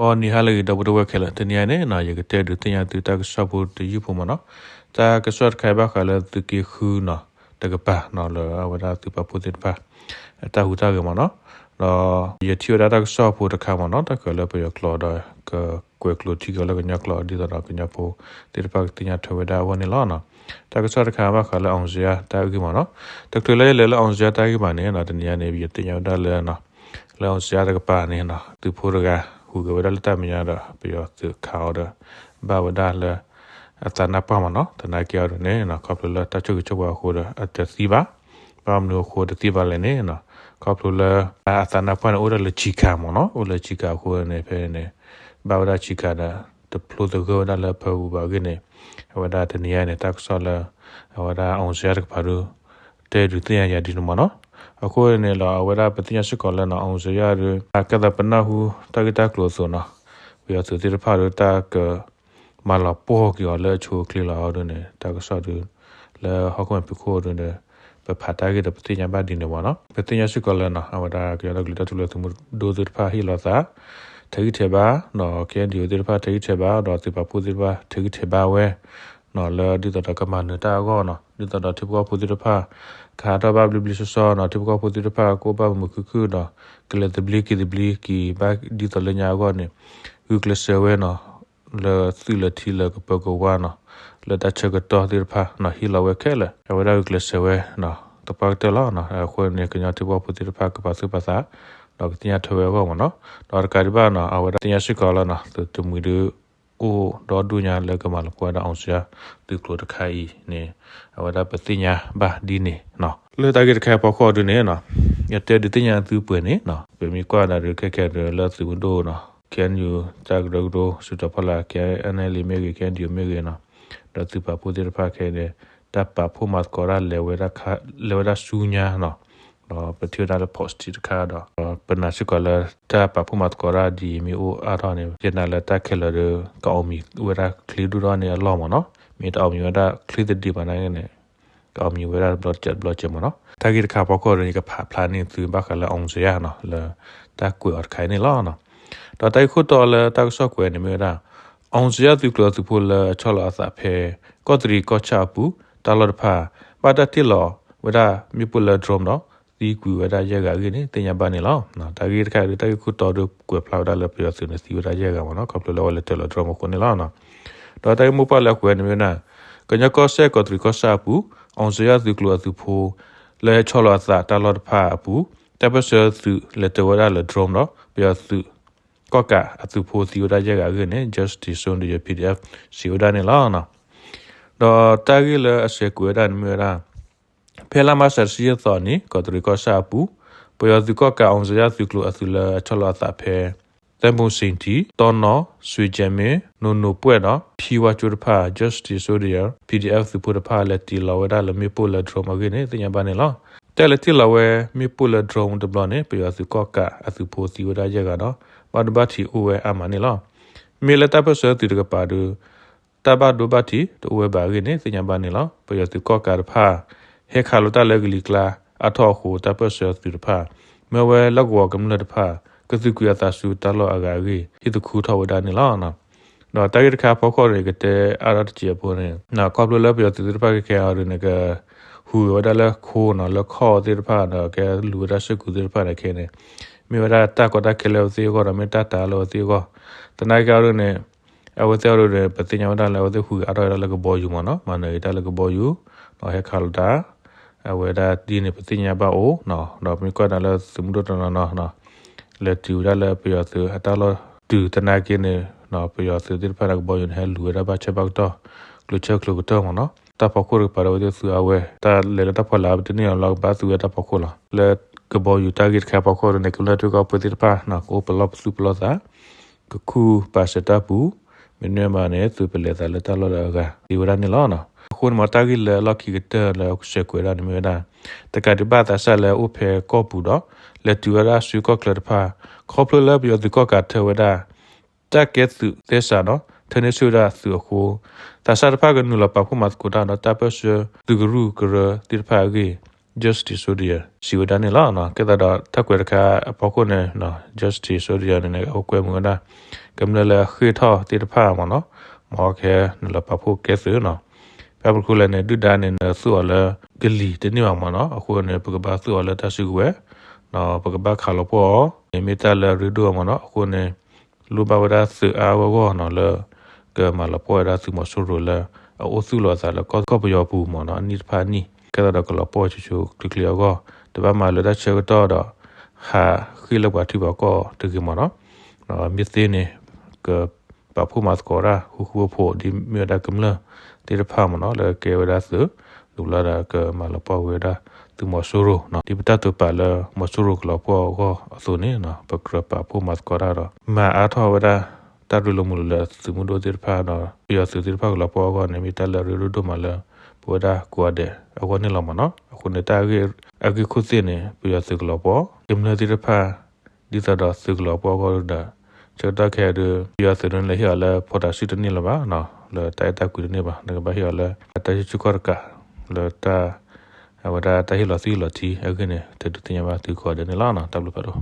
အော်နီဟာလေဒဘဒဝခဲလာတနီယနေနာယကတဲ့ဒတင်ယတူတာကဆပ်ဖို့တယူဖို့မနော်တာကဆတ်ခိုင်ဘခလာတကီခူနော်တကပါနော်လောဝဒါတူပပူတဲ့ပါတာဟူတာကမနော်နော်ယတီရတာကဆပ်ဖို့တခါမနော်တကလည်းပြကလော်ဒါကကွယ်ကလိုတီကလည်းကညကလော်ဒီတော့ကညဖို့တိပကတင်ယထဝဒါဝနေလောနော်တာကဆတ်ခါဘခလာအောင်စရာတာကမနော်တကလည်းလေအောင်စရာတာကမနေနော်တနီယနေပြီးတင်ယဒါလဲနော်လောအောင်စရာတကပါနေနော်သူဖို့ရက Google wala ta mi yara pio tu kaoda ba wada la atana pa ma no tana kya ro ne na kaplo la ta chu chu wa ko da at si ba ba mno ko da ti ba le ne na kaplo la atana pa na ora la chika mo no o la chika ko ne pe ne ba wada chika da the plo the go da la pa u ba ge ne wada ta ni ya ne ta so la wada on share ka pa ru te ru te ya ya di no mo no အ ခုနေလာဝရပတိယရှိကောလနအောင်စရရကဒပနဟုတကတကလောဆိုနဝရသူတိဖာရတကမလာပိုကရလေချိုကလလာရနေတကဆဒလေဟောကွန်ပခိုရနေပဖတာကတပတိယဘာဒီနေဝနပတိယရှိကောလနအဝဒါကရဂလတတူလသူမဒိုဇဖာဟီလာသာထေထေဘာနော်ကဲဒီယိုဒီဖာထေထေဘာတော့တိပပူဒီဘာထေထေဘာဝဲ နော်လေဒီတတကမနတာကောနော်ဒီတတတိပကပူဒီဖာခါတော့ဘာဘလဘလဆောနော်တိပကပူတိဖာကိုဘာမခုခုနော်ကလတဘလကီဒဘလကီဘာဒီတလညာကောနေယူကလဆဝဲနော်လေသီလတီလကပကဝါနော်လေတချကတော့တိဖာနော်ဟီလဝဲခဲလေဝဲယူကလဆဝဲနော်တပတ်တလာနော်အခုနေကညာတိပကပူတိဖာကပါစပါစာတော့တင်ရထွေကောမနော်တော့ကာဒီဘာနော်အဝရတင်ရရှိကောလာနော်တူမီဒူ ကိုဒေါ်ဒူညာလကမလကွာအောင်စရာဒီကလိုတခိုင်နေအဝဒပတိညာဘာဒီနေနော်လေတာကေတခိုင်ပေါ်ခေါ်ဒူနေနော်ရတဲ့ဒီတင်ညာသူပွင့်နေနော်ပြမီကွာနာရခက်ခက်ရလသူဒိုနော် can you tag do do su ta pala ke anali me ke can you me na da tu pa pu dir pa ke ne ta pa phu mat ko ra le we ra kha le we ra su nya no တော့ ပတိဒါလ post တိခါတော့ပနာရှိကလာတာပပမတ်ကောရာဒီမီအိုအာရနေပြနာလတာခဲလရကောမီဝရကလီဒူရနေလောမနော်မီတောင်မီဝရကလီဒီပနိုင်နေကောမီဝရဘလော့ချက်ဘလော့ချက်မနော်တာဂီခါပကောရနီကဖာပလာနေသူဘခလာအောင်စရနော်လတာကွေအခိုင်နေလောနော်တော့တိုင်ခုတော်လတာဆော့ကွေနေမီရာအောင်စရသူကလသူဖိုလချောလာစာဖဲကောတရီကောချပူတာလဖာဘာတတိလောဝရမီပူလဒရုံနော် ဒီကူဝဒရရကကနေတင်ညာပါနေလောနော်တာဂီတခါတကခုတော်တို့ကွယ်ဖလောက်တာလည်းပြောစနေစီဝဒရရကမနော်ကပလလောလက်တလဒရမကိုနေလောနော်တော့တိုင်မူပါလက်ကွယ်နေမနာကညကောဆက်ကောထရီကောဆာပူအောင်စရသူကလောသူဖိုလဲချောလာသာတလောဖာပူတပဆာသူလက်တဝရလက်ဒရမနော်ပြောသူကောကအသူဖိုစီဝဒရရကကနေ justice on the pdf စီဝဒနေလောနော်တော့တာဂီလအစေကွယ်ဒန်မီရာ ဖဲလာမဆာစီသောနီကတရီကဆာပူပယောဒီကကအောင်စရာသူကလိုအသူလာချလာတာဖဲတမ်ဘုစင်တီတော်နော်ဆွေဂျမေနိုနိုပွဲတော့ဖြီဝါချူရဖာ justice sodia pdf သူပူရဖာလက်တီလာဝဒါလမေပိုလာဒရမဂိနေတင်ပါနေလားတဲလက်တီလာဝဲမေပိုလာဒရမဒဘလနေပယောဒီကကအသူဖိုစီဝဒါရကတော့ဘာဒဘတီအိုဝဲအမနေလားမေလတပ်ပစတီရကပါဒူတဘဒဘတီတိုဝဲဘာဂိနေတင်ပါနေလားပယောဒီကကရဖာ ဟေခါလိုတာလက်ဂလီကလာအထောက်ဟူတပဆတ်သူတဖာမဝဲလောက်ဝကမလတဖာကစုကူယတာစုတလောအဂါကြီးဟိတခုထောဝဒနေလောနော်တော့တိုက်ရခါဖောက်ခေါ်ရကတဲ့အရတ်ချေပေါ်နေနော်ကောပလိုလက်ပြသူတဖာကခဲအားနေကဟူဝဒလခိုးနော်လခေါ်တဲ့ဖာနော်ကဲလူရရှိကူတဲ့ဖာနေခဲနေမြေဝဒတာကတာခဲလောစီကောရမေတတာလောစီကောတနင်္ဂနွေနေ့အဝတ်တော်ရပတိညာဝဒလောတဲ့ဟူအရရလကဘောယူမနော်မနေတာလကဘောယူနော်ဟဲခါလတာ အဝဲဒါဒီနေပတိညာပါအိုနော်တော့မိကွာတယ်စမှုတော့နော်နော်နော်လက်တူရလည်းပြရသူအတလောတူတနာကင်းနေနော်ပြရသူဒီဖရကဘောယန်ဟဲလူရပါချက်ပေါတော့ကလူချက်လူကတော့မနော်တပခုရပါတော့ဒီသူအဝဲတာလေတဖလာဘတနေလောက်ပါသူရတပခုလာလေကဘောယူတာဂက်ခပခုရနေကလတူကပတိပါနော်ကိုပလော့စုပလော့သာကခုပါစတာပူမင်းနမနဲ့သူပလေတာလက်တလောကဒီဝရနေလောနော် ခုနမတာဂီလေလော်ကီကတဲလေရှေကွေရာနမေနာတကတိပါတာဆလေဥဖေကောပူတော့လက်တူရာစုကောကလဖာခေါပလလဘယဒီကောကထဲဝဒတက်ကက်သူသေစာနော်ထနေဆူရာသူခုတာစာဖာကနူလပခုမတ်ကူတာနော်တပစဒူဂရူကရတိဖာဂီ justice sodia si wada ne la na ke da ta kwe ka pa ko ne na justice sodia ne o kwe mu da ကမ္လလခေထောတေတဖာမနော်မောခဲနလပဖို့ကဲ ဆူနော်ပပခုလည်းနေဒုဒါနေနဆူလဂလီတနေမှာနော်အခုနေပကဘာဆူလတရှိကွယ်နော်ပကဘာခါလပေါ်နေမီတလရီဒူမနော်အခုနေလူဘဝဒါဆူအာဝဝနော်လကမလပေါ်ဒါဆူမဆူရလအိုဆူလောစားလကောကောပယောဘူးမနော်အနိဖာနီကဲတော့ကလပေါ်ချူချူကလကလယောကောတပတ်မှလဒချေတော့တော့ဟာခိလဘတ်တီဘကောတကီမနော်နော်မြစ်သေးနေက ပပူမတ်ကောရာဟူဟူဖို့ဒီမြတ်ကမလတေရဖာမနော်လေကေဝဒါဆူလူလာဒါကမလပေါ်ဝေဒါသူမဆူရိုနော်ဒီပတတ်ပါလမဆူရိုကလပေါ်ကောအစုနေနော်ပကရပပူမတ်ကောရာတော့မအားထောဝဒါတရလူမလူလာစမှုဒိုတေဖာနော်ပြရစတေဖာကလပေါ်ကောနေမီတလရရဒိုမလာပေါ်ဒါကွာတဲ့အခုနေလောမနော်အခုနေတာကြီးအကိခုစနေပြရစကလပေါ်ဒီမလာတေဖာဒီသဒါစကလပေါ်ကောဒါ ချတာခဲရပြရစရန်လေဟလာပေါ်တာရှိတနေလပါနော်လေတိုက်တာကူနေပါငါဘာဟရလာတရှိချူကောကာလေတာအဝဒါတဟီလစီလတီအခုနေတတူတင်ရပါသူခေါ်တယ်နော်တပ်လို့ပါတော့